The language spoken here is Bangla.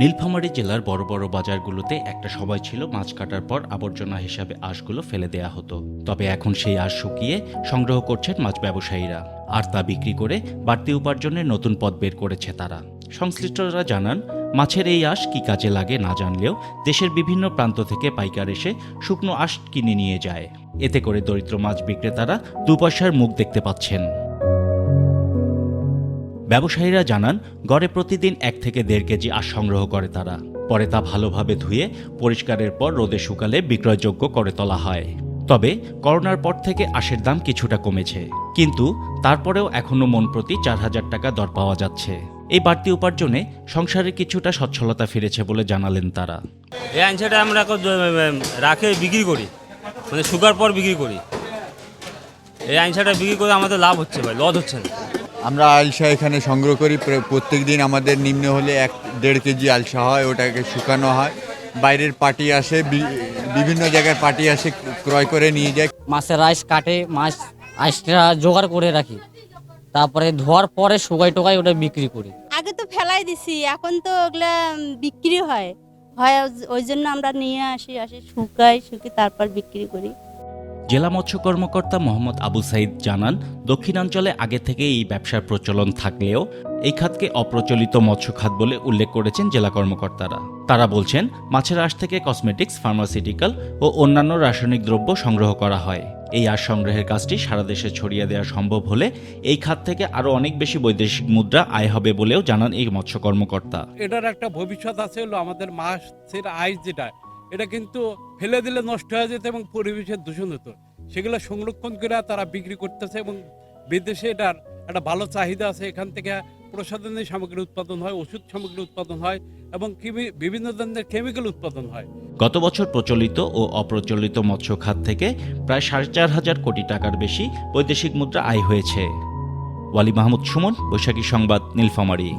নীলফামারী জেলার বড় বড় বাজারগুলোতে একটা সময় ছিল মাছ কাটার পর আবর্জনা হিসাবে আঁশগুলো ফেলে দেয়া হতো। তবে এখন সেই আঁশ শুকিয়ে সংগ্রহ করছেন মাছ ব্যবসায়ীরা। আর তা বিক্রি করে বাড়তি উপার্জনের নতুন পথ বের করেছে তারা। সংশ্লিষ্টরা জানান, মাছের এই আঁশ কি কাজে লাগে না জানলেও দেশের বিভিন্ন প্রান্ত থেকে পাইকার এসে শুকনো আঁশ কিনে নিয়ে যায়। এতে করে দরিদ্র মাছ বিক্রেতারা দু পয়সার মুখ দেখতে পাচ্ছেন। ব্যবসায়ীরা জানান, গড়ে প্রতিদিন এক থেকে দেড় কেজি আঁশ সংগ্রহ করে তারা। পরে তা ভালোভাবে ধুয়ে পরিষ্কারের পর রোদে শুকালে বিক্রয়যোগ্য করে তোলা হয়। তবে করোনার পর থেকে আঁশের দাম কিছুটা কমেছে। কিন্তু তারপরেও এখনও মন প্রতি চার হাজার টাকা দর পাওয়া যাচ্ছে। এই বাড়তি উপার্জনে সংসারে কিছুটা সচ্ছলতা ফিরেছে বলে জানালেন তারা। এই আইনসাটা আমরা রাখে, বিক্রি করি। মানে শুকার পর বিক্রি করি। এই আইনসাটা বিক্রি করে আমাদের লাভ হচ্ছে ভাই, লস হচ্ছে না। আমরা আলসা এখানে সংগ্রহ করি। প্রত্যেক দিন আমাদের নিম্ন হলে এক দেড় কেজি আলসা হয় ওটাকে শুকানো হয়। বাইরের পার্টি আসে বি- বিভিন্ন জায়গার পার্টি আসে ক্রয় করে নিয়ে যায়। মাছের আইস কাটে মাছ আইসটা জোগাড় করে রাখি। তারপরে ধোয়ার পরে শুকাই টোকাই ওটা বিক্রি করি। আগে তো ফেলাই দিছি এখন তো ওগুলা বিক্রি হয়। হয় ওই- জন্য আমরা নিয়ে আসি আসি শুকাই শুকি তারপর বিক্রি করি। জেলা মৎস্য কর্মকর্তা মোহাম্মদ আবু সাইদ জানান, দক্ষিণাঞ্চলে আগে থেকে এই ব্যবসার প্রচলন থাকলেও এই খাতকে অপ্রচলিত মৎস্য খাত বলে উল্লেখ করেছেন জেলা কর্মকর্তারা। তারা বলছেন, মাছের আঁশ থেকে কসমেটিক্স, ফার্মাসিউটিক্যাল ও অন্যান্য রাসায়নিক দ্রব্য সংগ্রহ করা হয়। এই আঁশ সংগ্রহের কাজটি সারা দেশে ছড়িয়ে দেওয়া সম্ভব হলে এই খাত থেকে আরও অনেক বেশি বৈদেশিক মুদ্রা আয় হবে বলেও জানান এই মৎস্য কর্মকর্তা। এটার একটা ভবিষ্যৎ আছে হলো আমাদের মাছের আয় যেটা এটা কিন্তু ফেলে দিলে নষ্ট হয়ে যেত এবং পরিবেশের দূষণ হতো। সেগুলো সংরক্ষণ করে তারা বিক্রি করতেছে এবং বিদেশে এটার একটা ভালো চাহিদা আছে। এখান থেকে প্রসাধনী সামগ্রী উৎপাদন হয়, ওষুধ সামগ্রী উৎপাদন হয় এবং বিভিন্ন ধরনের কেমিক্যাল উৎপাদন হয়। গত বছর প্রচলিত ও অপ্রচলিত মৎস্য খাত থেকে প্রায় সাড়ে চার হাজার কোটি টাকার বেশি বৈদেশিক মুদ্রা আয় হয়েছে। ওয়ালি মাহমুদ সুমন, বৈশাখী সংবাদ, নীলফামারী।